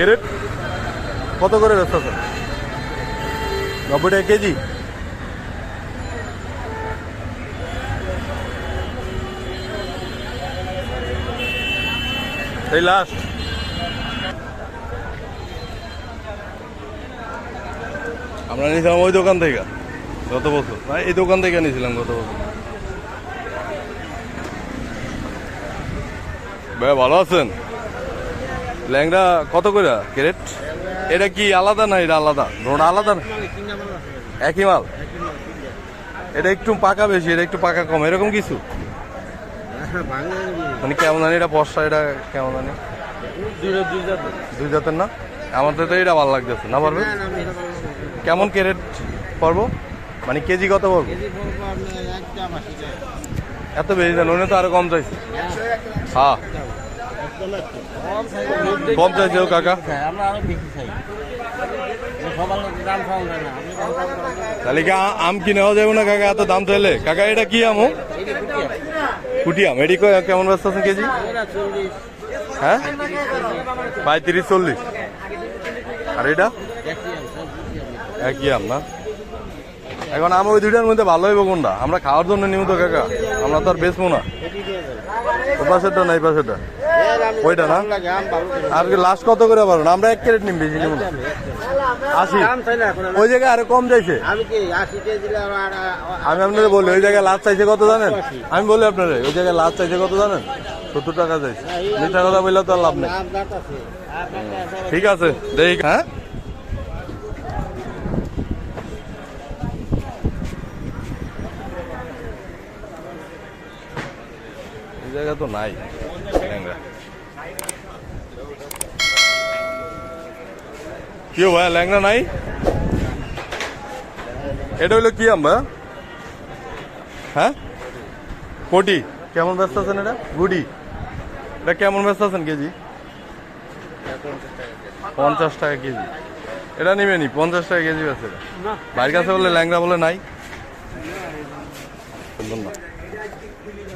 Carat কত করে ব্যস্ত আছে নব্বই টাকা কেজি? এই লাস্ট আমরা নিয়েছিলাম ওই দোকান থেকে, গত বছর। না এই দোকান থেকে নিয়েছিলাম গত বছর। ভাই, ভালো আছেন? ল্যাংড়া কত করে ক্যারেট? এটা কি আলাদা না এটা আলাদা? রোড আলাদা না? একই মাল? এটা একটু পাকা বেশি, এটা একটু পাকা কম, এরকম কিছু? মানে কেমন জানি এটা বর্ষা, এটা কেমন জানি? দুই জাতের না? আমাদের তো এটা ভালো লাগতেছে, না পারবে? কেমন ক্যারেট পড়ব মানে কেজি কত পড়ব এত বেশি জানো উনি তো আরও কম চাইছে। হ্যাঁ। কম ও কাকা? আমরা করেন। তাহলে কি আম কি নেওয়া যাবে না কাকা এত দাম চাইলে কাকা এটা কি আম? কুটি আম। এটি কেমন ব্যস্ত আছেন কেজি? হ্যাঁ? পঁয়ত্রিশ চল্লিশ। আর এটা? একই আম না? এখন আম ওই দুইটার মধ্যে ভালো হইব কোনটা? আমরা খাওয়ার জন্য নিব তো কাকা। আমরা তো আর বেচবো না। ও পাশেরটা না এই পাশেরটা ওইটা না? আর লাস্ট কত করে পারবেন আমরা এক ক্যারেট নিম আশি। ওই জায়গায় আরও কম চাইছে আমি আপনাদের বলি, ওই জায়গায় লাস্ট চাইছে কত জানেন? আমি বলি আপনারে ওই জায়গায় লাস্ট চাইছে কত জানেন? সত্তর টাকা চাইছে। মিথ্যা কথা বললে তো লাভ নেই। ঠিক আছে দেখি হ্যাঁ? জায়গা তো নাই। কি ভাই ল্যাংড়া নাই এটা হইল কি আম ভাই? হ্যাঁ কোটি কেমন ব্যস্ত আছেন এটা? গুডি এটা কেমন ব্যস্ত আছেন কেজি? পঞ্চাশ টাকা কেজি। এটা নিবে নি পঞ্চাশ টাকা কেজি আছে। বাইরের কাছে বলে ল্যাংড়া বলে নাই।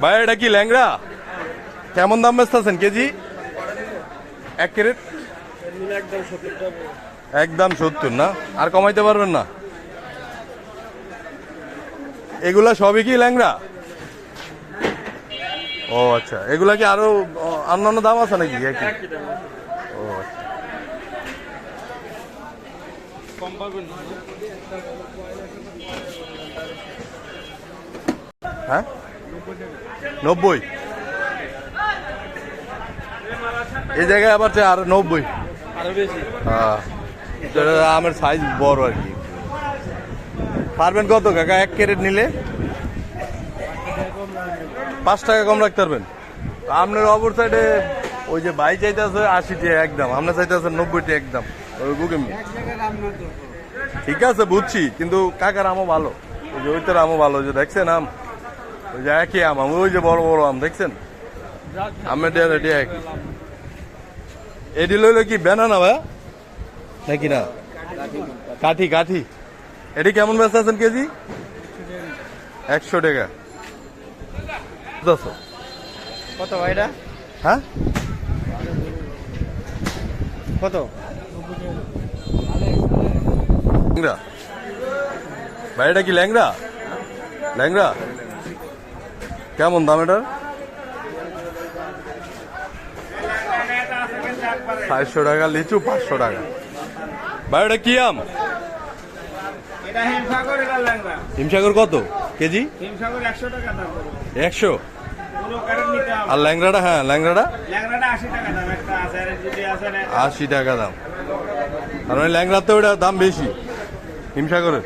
ভাই এটা কি ল্যাংড়া? কেমন দাম বেচতেছেন কেজি? এক ক্যারেট? একদম সত্তর, না? আর কমাইতে পারবেন না? এগুলা সবই কি ল্যাংড়া? ও আচ্ছা। এগুলা কি আরও অন্যান্য দাম আছে নাকি? একই? ও আচ্ছা। হ্যাঁ? নব্বই। এই জায়গায় আবার আর নব্বই। হ্যাঁ। আমের সাইজ বড় আর কি। পারবেন কত কাকা? এক ক্যারেট নিলে? পাঁচ টাকা কম রাখতে পারবেন। আপনার অপর সাইডে ওই যে বাই চাইতে আছে আশি টাকা একদম আপনার চাইতে আছে নব্বই টাকা একদম। ওই বুকে ঠিক আছে বুঝছি কিন্তু কাকার আমও ভালো। ওই যে ওইটার আমও ভালো ওই যে দেখছেন আম? ওই যে একই আম আম ওই যে বড় বড় আম দেখছেন? আমের ডিয়া ডিয়া একই। এটি লইলো কি বেনানা ভাই? নাকি না? কাঠি কাঠি। এটি কেমন ব্যস্ত আছেন কেজি? একশো টাকা? কত ভাইটা হ্যাঁ? কত? ল্যাংড়া। ভাই এটা কি ল্যাংড়া? ল্যাংড়া? কেমন দাম এটার? চারশো টাকা লিচু পাঁচশো টাকা। ভাই এটা কি আম? এটা হিমসাগর কত? কেজি? হিমসাগর একশো আর ল্যাংড়াটা হ্যাঁ ল্যাংড়াটা? ল্যাংড়াটা আশি টাকা দাম আর মানে ল্যাংড়াতে ওটা দাম বেশি হিমসাগরের।